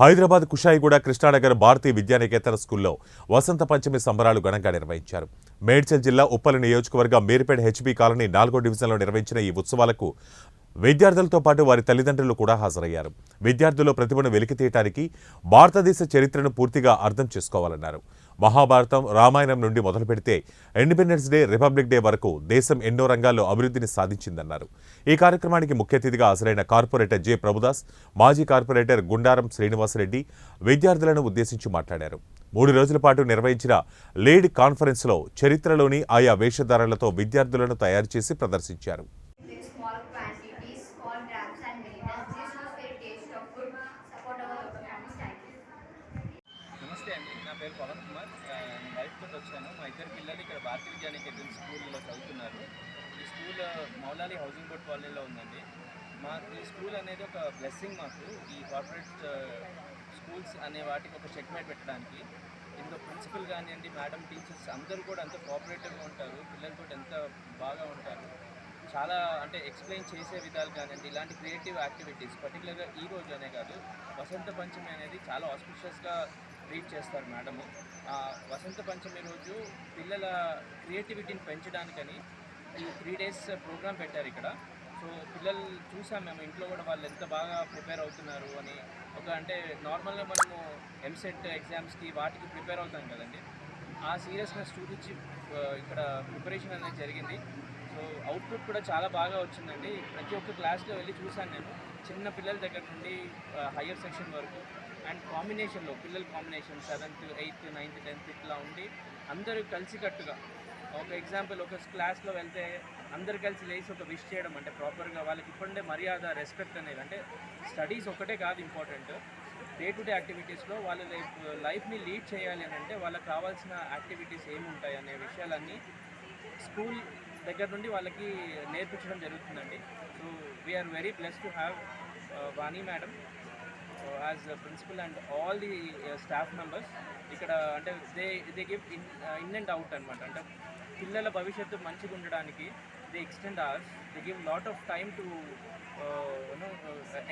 హైదరాబాద్ కుషాయిగూడ కృష్ణానగర్ భారతీయ విద్యానికేతన స్కూల్లో వసంత పంచమి సంబరాలు ఘనంగా నిర్వహించారు. మేడ్చల్ జిల్లా ఉప్పల్ నియోజకవర్గం మీర్పేట హెచ్బీ కాలనీ నాలుగో డివిజన్లో నిర్వహించిన ఈ ఉత్సవాలకు విద్యార్థులతో పాటు వారి తల్లిదండ్రులు కూడా హాజరయ్యారు. విద్యార్థుల ప్రతిభను వెలికితీయటానికి భారతదేశ చరిత్రను పూర్తిగా అర్థం చేసుకోవాలన్నారు. మహాభారతం రామాయణం నుండి మొదలు పెడితే ఇండిపెండెన్స్ డే రిపబ్లిక్ డే వరకు దేశం ఎన్నో రంగాల్లో అభివృద్ధిని సాధించిందన్నారు. ఈ కార్యక్రమానికి ముఖ్య అతిథిగా హాజరైన కార్పొరేటర్ జె. ప్రభుదాస్ మాజీ కార్పొరేటర్ గుండారం శ్రీనివాసరెడ్డి విద్యార్థులను ఉద్దేశించి మాట్లాడారు. మూడు రోజుల పాటు నిర్వహించిన లీడ్ కాన్ఫరెన్స్లో చరిత్రలోని ఆయా వేషధారలతో విద్యార్థులను తయారు చేసి ప్రదర్శించారు. Taste of support పేరు పవన్ కుమార్. నేను వైఫ్ తోటి వచ్చాను. మా ఇద్దరు పిల్లలు ఇక్కడ భారతీయ విద్యానికేతన్ స్కూల్లో చదువుతున్నారు. ఈ స్కూల్ మౌలాలి హౌసింగ్ బోర్డ్ కాలనీలో ఉందండి. మా ఈ స్కూల్ అనేది ఒక బ్లెస్సింగ్ మాకు. ఈ కార్పొరేట్ స్కూల్స్ అనే వాటికి ఒక చెక్మేట్ పెట్టడానికి. ఇందులో ప్రిన్సిపల్ కానివ్వండి మేడం టీచర్స్ అందరూ కూడా అంత కోఆపరేటివ్గా ఉంటారు. పిల్లలతో ఎంత బాగా ఉంటారు. చాలా అంటే ఎక్స్ప్లెయిన్ చేసే విధాలు కానివ్వండి ఇలాంటి క్రియేటివ్ యాక్టివిటీస్ పర్టికులర్గా ఈ రోజు అనే కాదు. వసంత పంచమి అనేది చాలా ఆస్పిషియస్గా రీచ్ చేస్తారు మేడము. వసంత పంచమి రోజు పిల్లల క్రియేటివిటీని పెంచడానికని ఈ త్రీ డేస్ ప్రోగ్రామ్ పెట్టారు ఇక్కడ. సో పిల్లలు చూసాం మేము ఇంట్లో కూడా వాళ్ళు ఎంత బాగా ప్రిపేర్ అవుతున్నారు అని. ఒక అంటే నార్మల్గా మనము ఎంసెట్ ఎగ్జామ్స్కి వాటికి ప్రిపేర్ అవుతాం కదండి. ఆ సీరియస్నెస్ చూపించి ఇక్కడ ప్రిపరేషన్ అనేది జరిగింది. సో అవుట్పుట్ కూడా చాలా బాగా వచ్చిందండి. ప్రతి ఒక్క క్లాస్లో వెళ్ళి చూశాను నేను. చిన్న పిల్లల దగ్గర నుండి హయ్యర్ సెక్షన్ వరకు అండ్ కాంబినేషన్లో పిల్లల combination seventh eighth ninth tenth ఇట్లా ఉండి అందరూ కలిసికట్టుగా ఒక ఎగ్జాంపుల్ ఒక క్లాస్లో వెళ్తే అందరు కలిసి లేచి ఒక విష్ చేయడం అంటే ప్రాపర్గా వాళ్ళకి ఇప్పుడే మర్యాద రెస్పెక్ట్ అనేది అంటే స్టడీస్ ఒకటే కాదు ఇంపార్టెంట్ డే టు డే యాక్టివిటీస్లో వాళ్ళ లైఫ్ లైఫ్ని లీడ్ చేయాలి అని అంటే వాళ్ళకి కావాల్సిన యాక్టివిటీస్ ఏమి ఉంటాయి అనే విషయాలన్నీ స్కూల్ దగ్గర నుండి వాళ్ళకి నేర్పించడం జరుగుతుందండి. So we are very pleased to have Vani madam as principal and all the staff members ఇక్కడ అంటే they they give in in and out అనమాట అంటే పిల్లల భవిష్యత్తు మంచిగా ఉండడానికి they extend hours they give lot of time to you know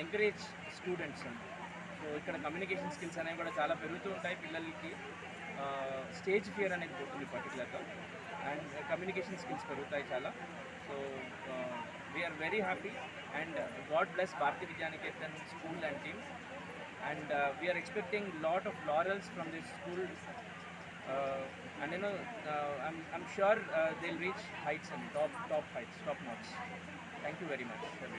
encourage students అండి so ఇక్కడ కమ్యూనికేషన్ స్కిల్స్ అనేవి కూడా చాలా పెరుగుతూ ఉంటాయి పిల్లలకి. స్టేజ్ ఫియర్ అనేది పోతుంది పర్టికులర్గా అండ్ కమ్యూనికేషన్ స్కిల్స్ పెరుగుతాయి చాలా so we are very happy and god bless Bharati Vidyanikethan school and team and uh, we are expecting lot of laurels from this school uh, and you know uh, I'm, I'm sure uh, they'll reach heights and top top heights